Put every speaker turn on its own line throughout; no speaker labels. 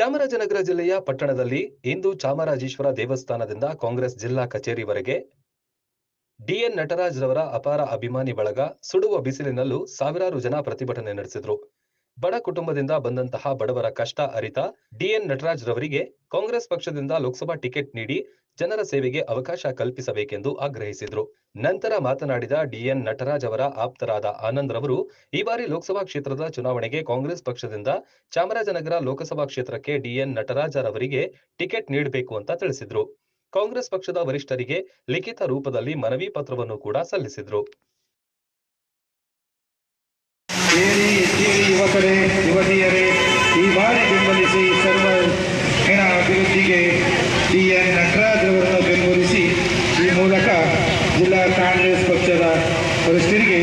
ಚಾಮರಾಜನಗರ ಜಿಲ್ಲೆಯ ಪಟ್ಟಣದಲ್ಲಿ ಇಂದು ಚಾಮರಾಜೇಶ್ವರ ದೇವಸ್ಥಾನದಿಂದ ಕಾಂಗ್ರೆಸ್ ಜಿಲ್ಲಾ ಕಚೇರಿವರೆಗೆ ಡಿಎನ್ ನಟರಾಜ್ ರವರ ಅಪಾರ ಅಭಿಮಾನಿ ಬಳಗ ಸುಡುವ ಬಿಸಿಲಿನಲ್ಲೂ ಸಾವಿರಾರು ಜನ ಪ್ರತಿಭಟನೆ ನಡೆಸಿದ್ರು. ಬಡ ಕುಟುಂಬದಿಂದ ಬಂದಂತಹ ಬಡವರ ಕಷ್ಟ ಅರಿತ ಡಿಎನ್ ನಟರಾಜ್ ರವರಿಗೆ ಕಾಂಗ್ರೆಸ್ ಪಕ್ಷದಿಂದ ಲೋಕಸಭಾ ಟಿಕೆಟ್ ನೀಡಿ ಜನರ ಸೇವೆಗೆ ಅವಕಾಶ ಕಲ್ಪಿಸಬೇಕೆಂದು ಆಗ್ರಹಿಸಿದರು. ನಂತರ ಮಾತನಾಡಿದ ಡಿಎನ್ ನಟರಾಜ್ ಅವರ ಆಪ್ತರಾದ ಆನಂದ್ ರವರು, ಈ ಬಾರಿ ಲೋಕಸಭಾ ಕ್ಷೇತ್ರದ ಚುನಾವಣೆಗೆ ಕಾಂಗ್ರೆಸ್ ಪಕ್ಷದಿಂದ ಚಾಮರಾಜನಗರ ಲೋಕಸಭಾ ಕ್ಷೇತ್ರಕ್ಕೆ ಡಿಎನ್ ನಟರಾಜ ರವರಿಗೆ ಟಿಕೆಟ್ ನೀಡಬೇಕು ಅಂತ ತಿಳಿಸಿದ್ರು. ಕಾಂಗ್ರೆಸ್ ಪಕ್ಷದ ವರಿಷ್ಠರಿಗೆ ಲಿಖಿತ ರೂಪದಲ್ಲಿ ಮನವಿ ಪತ್ರವನ್ನು ಕೂಡ ಸಲ್ಲಿಸಿದ್ರು.
ಈ ಬಾರಿ ಬೆಂಬಲಿಸಿ ಸರ್ವ ಅಭಿವೃದ್ಧಿಗೆ ಡಿ ಎನ್ ನಟರಾಜ್ ಅವರನ್ನು ಬೆಂಬಲಿಸಿ ಈ ಮೂಲಕ ಜಿಲ್ಲಾ ಕಾಂಗ್ರೆಸ್ ಪಕ್ಷದ ವರಿಷ್ಠರಿಗೆ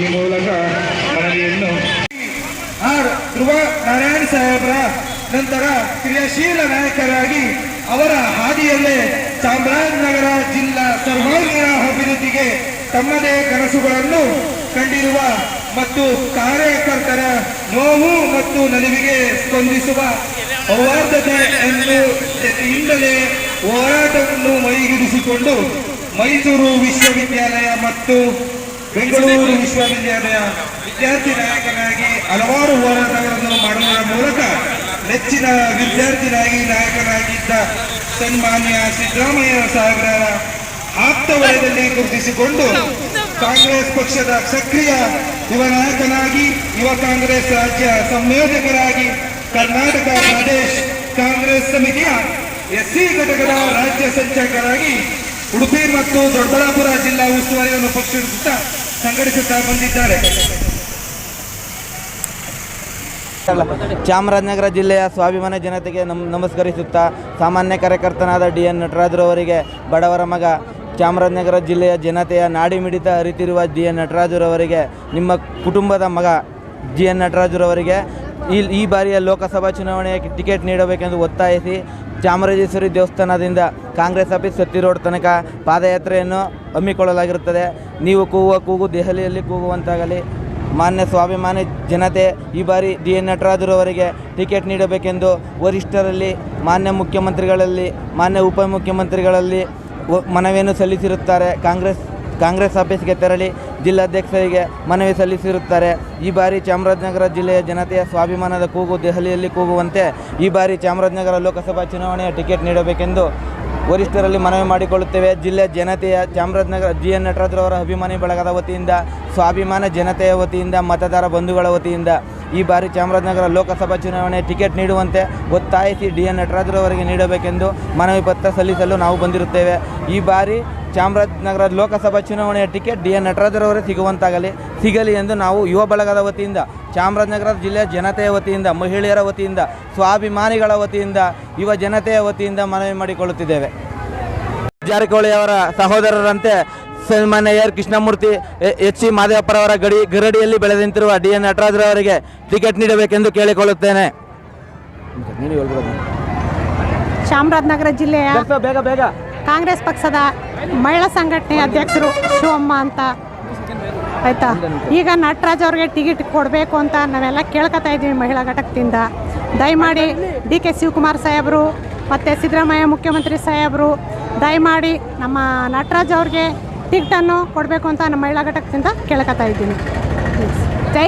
ಈ ಮೂಲಕ ಮನವಿಯನ್ನು ಆರ್ ಧ್ರುವ ನಾರಾಯಣ ಸಾಹೇಬರ ನಂತರ ಕ್ರಿಯಾಶೀಲ ನಾಯಕರಾಗಿ ಅವರ ಹಾದಿಯಲ್ಲೇ ಚಾಮರಾಜನಗರ ಜಿಲ್ಲಾ ಸರ್ವಾಂಗೀಣ ಅಭಿವೃದ್ಧಿಗೆ ತಮ್ಮದೇ ಕನಸುಗಳನ್ನು ಕಂಡಿರುವ ಮತ್ತು ಕಾರ್ಯಕರ್ತರ ನೋವು ಮತ್ತು ನಲಿವಿಗೆ ಸ್ಪಂದಿಸುವ ಎಂದು ಹಿಂದಲೇ ಹೋರಾಟವನ್ನು ಮೈಗಿರಿಸಿಕೊಂಡು ಮೈಸೂರು ವಿಶ್ವವಿದ್ಯಾಲಯ ಮತ್ತು ಬೆಂಗಳೂರು ವಿಶ್ವವಿದ್ಯಾಲಯ ವಿದ್ಯಾರ್ಥಿ ನಾಯಕನಾಗಿ ಹಲವಾರು ಹೋರಾಟಗಳನ್ನು ಮಾಡುವ ನೆಚ್ಚಿನ ವಿದ್ಯಾರ್ಥಿನಾಗಿ ನಾಯಕನಾಗಿದ್ದ ಸನ್ಮಾನ್ಯ ಸಿದ್ದರಾಮಯ್ಯ ಸಾಹೇಬರ ಆಪ್ತ ವಲಯದಲ್ಲಿ ಗುರುತಿಸಿಕೊಂಡು ಕಾಂಗ್ರೆಸ್ ಪಕ್ಷದ ಸಕ್ರಿಯ ಯುವ ನಾಯಕನಾಗಿ, ಯುವ ಕಾಂಗ್ರೆಸ್ ರಾಜ್ಯ ಸಂಯೋಜಕರಾಗಿ ಕರ್ನಾಟಕ ಪ್ರದೇಶ್ ಕಾಂಗ್ರೆಸ್ ಸಮಿತಿಯ ಎಸ್ಸಿ ಘಟಕದ ರಾಜ್ಯ ಸಂಚಾಲಕರಾಗಿ ಉಡುಪಿ ಮತ್ತು ದೊಡ್ಡಬಳ್ಳಾಪುರ ಜಿಲ್ಲಾ ಉಸ್ತುವಾರಿಯನ್ನು ಪಕ್ಷದ ಸಂಘಟಿಸುತ್ತಾ ಬಂದಿದ್ದಾರೆ.
ಚಾಮರಾಜನಗರ ಜಿಲ್ಲೆಯ ಸ್ವಾಭಿಮಾನ ಜನತೆಗೆ ನಮ್, ನಮಸ್ಕರಿಸುತ್ತಾ ಸಾಮಾನ್ಯ ಕಾರ್ಯಕರ್ತನಾದ ಡಿ ಎನ್ ನಟರಾಜರವರಿಗೆ ಬಡವರ ಮಗ ಚಾಮರಾಜನಗರ ಜಿಲ್ಲೆಯ ಜನತೆಯ ನಾಡಿ ಮಿಡಿತ ಅರಿತಿರುವ ಡಿ ಎನ್ ನಟರಾಜರವರಿಗೆ ನಿಮ್ಮ ಕುಟುಂಬದ ಮಗ ಜಿ ಎನ್ ನಟರಾಜರವರಿಗೆ ಈ ಈ ಬಾರಿಯ ಲೋಕಸಭಾ ಚುನಾವಣೆಯ ಟಿಕೆಟ್ ನೀಡಬೇಕೆಂದು ಒತ್ತಾಯಿಸಿ ಚಾಮರಾಜೇಶ್ವರಿ ದೇವಸ್ಥಾನದಿಂದ ಕಾಂಗ್ರೆಸ್ ಆಫೀಸ್ ಸತ್ತಿ ರೋಡ್ ತನಕ ಪಾದಯಾತ್ರೆಯನ್ನು ಹಮ್ಮಿಕೊಳ್ಳಲಾಗಿರುತ್ತದೆ. ನೀವು ಕೂಗುವ, ಕೂಗು, ದೆಹಲಿಯಲ್ಲಿ ಕೂಗುವಂತಾಗಲಿ ಮಾನ್ಯ ಸ್ವಾಭಿಮಾನಿ ಜನತೆ ಈ ಬಾರಿ ಡಿ ಎನ್ ನಟರಾಜರವರಿಗೆ ಟಿಕೆಟ್ ನೀಡಬೇಕೆಂದು ವರಿಷ್ಠರಲ್ಲಿ, ಮಾನ್ಯ ಮುಖ್ಯಮಂತ್ರಿಗಳಲ್ಲಿ, ಮಾನ್ಯ ಉಪಮುಖ್ಯಮಂತ್ರಿಗಳಲ್ಲಿ ಮನವಿಯನ್ನು ಸಲ್ಲಿಸಿರುತ್ತಾರೆ. ಕಾಂಗ್ರೆಸ್ ಕಾಂಗ್ರೆಸ್ ಆಫೀಸ್ಗೆ ತೆರಳಿ ಜಿಲ್ಲಾಧ್ಯಕ್ಷರಿಗೆ ಮನವಿ ಸಲ್ಲಿಸಿರುತ್ತಾರೆ. ಈ ಬಾರಿ ಚಾಮರಾಜನಗರ ಜಿಲ್ಲೆಯ ಜನತೆಯ ಸ್ವಾಭಿಮಾನದ ಕೂಗು ದೆಹಲಿಯಲ್ಲಿ ಕೂಗುವಂತೆ ಈ ಬಾರಿ ಚಾಮರಾಜನಗರ ಲೋಕಸಭಾ ಚುನಾವಣೆಯ ಟಿಕೆಟ್ ನೀಡಬೇಕೆಂದು ವರಿಷ್ಠರಲ್ಲಿ ಮನವಿ ಮಾಡಿಕೊಳ್ಳುತ್ತೇವೆ. ಜಿಲ್ಲೆ ಜನತೆಯ ಚಾಮರಾಜನಗರ ಜಿ ಎನ್ ನಟರಾಜ್ರವರ ಅಭಿಮಾನಿ ಬಳಗದ ವತಿಯಿಂದ, ಸ್ವಾಭಿಮಾನ ಜನತೆಯ ವತಿಯಿಂದ, ಮತದಾರ ಬಂಧುಗಳ ವತಿಯಿಂದ ಈ ಬಾರಿ ಚಾಮರಾಜನಗರ ಲೋಕಸಭಾ ಚುನಾವಣೆ ಟಿಕೆಟ್ ನೀಡುವಂತೆ ಒತ್ತಾಯಿಸಿ ಡಿ ಎನ್ ನಟರಾಜ್ರವರಿಗೆ ನೀಡಬೇಕೆಂದು ಮನವಿ ಪತ್ರ ಸಲ್ಲಿಸಲು ನಾವು ಬಂದಿರುತ್ತೇವೆ. ಈ ಬಾರಿ ಚಾಮರಾಜನಗರ ಲೋಕಸಭಾ ಚುನಾವಣೆಯ ಟಿಕೆಟ್ ಡಿ ಎನ್ ನಟರಾಜ್ರವರೇ ಸಿಗುವಂತಾಗಲಿ, ಸಿಗಲಿ ಎಂದು ನಾವು ಯುವ ಬಳಗದ ವತಿಯಿಂದ ಚಾಮರಾಜನಗರ ಜಿಲ್ಲೆಯ ಜನತೆಯ ವತಿಯಿಂದ ಮಹಿಳೆಯರ ವತಿಯಿಂದ ಸ್ವಾಭಿಮಾನಿಗಳ ವತಿಯಿಂದ ಯುವ ಜನತೆಯ ವತಿಯಿಂದ ಮನವಿ ಮಾಡಿಕೊಳ್ಳುತ್ತಿದ್ದೇವೆ. ಜಾರಕಿಹೊಳಿ ಅವರ ಸಹೋದರರಂತೆ ಸನ್ಮಾನ್ಯ ಎರ್ ಕೃಷ್ಣಮೂರ್ತಿ ಎಚ್. ಸಿ. ಮಾದೇವಪ್ಪರವರ ಗಡಿ ಗರಡಿಯಲ್ಲಿ ಬೆಳೆದು ನಿಂತಿರುವ ಡಿ. ಎನ್. ನಟರಾಜರವರಿಗೆ ಟಿಕೆಟ್ ನೀಡಬೇಕೆಂದು ಕೇಳಿಕೊಳ್ಳುತ್ತೇನೆ.
ಚಾಮರಾಜನಗರ ಜಿಲ್ಲೆಯ
ಕೆಲಸ ಬೇಗ ಬೇಗ.
ಕಾಂಗ್ರೆಸ್ ಪಕ್ಷದ ಮಹಿಳಾ ಸಂಘಟನೆ ಅಧ್ಯಕ್ಷರು ಶಿವಮ್ಮ ಅಂತ ಆಯ್ತಾ? ಈಗ ನಟರಾಜ್ ಅವ್ರಿಗೆ ಟಿಕೆಟ್ ಕೊಡಬೇಕು ಅಂತ ನಾವೆಲ್ಲ ಕೇಳ್ಕೊತಾ ಇದ್ದೀವಿ ಮಹಿಳಾ ಘಟಕದಿಂದ. ದಯಮಾಡಿ ಡಿ ಕೆ ಶಿವಕುಮಾರ್ ಸಾಹೇಬರು ಮತ್ತು ಸಿದ್ದರಾಮಯ್ಯ ಮುಖ್ಯಮಂತ್ರಿ ಸಾಹೇಬರು, ದಯಮಾಡಿ ನಮ್ಮ ನಟರಾಜ್ ಅವ್ರಿಗೆ ಟಿಕೆಟನ್ನು ಕೊಡಬೇಕು ಅಂತ ನಮ್ಮ ಮಹಿಳಾ ಘಟಕದಿಂದ ಕೇಳ್ಕೊತಾ ಇದ್ದೀನಿ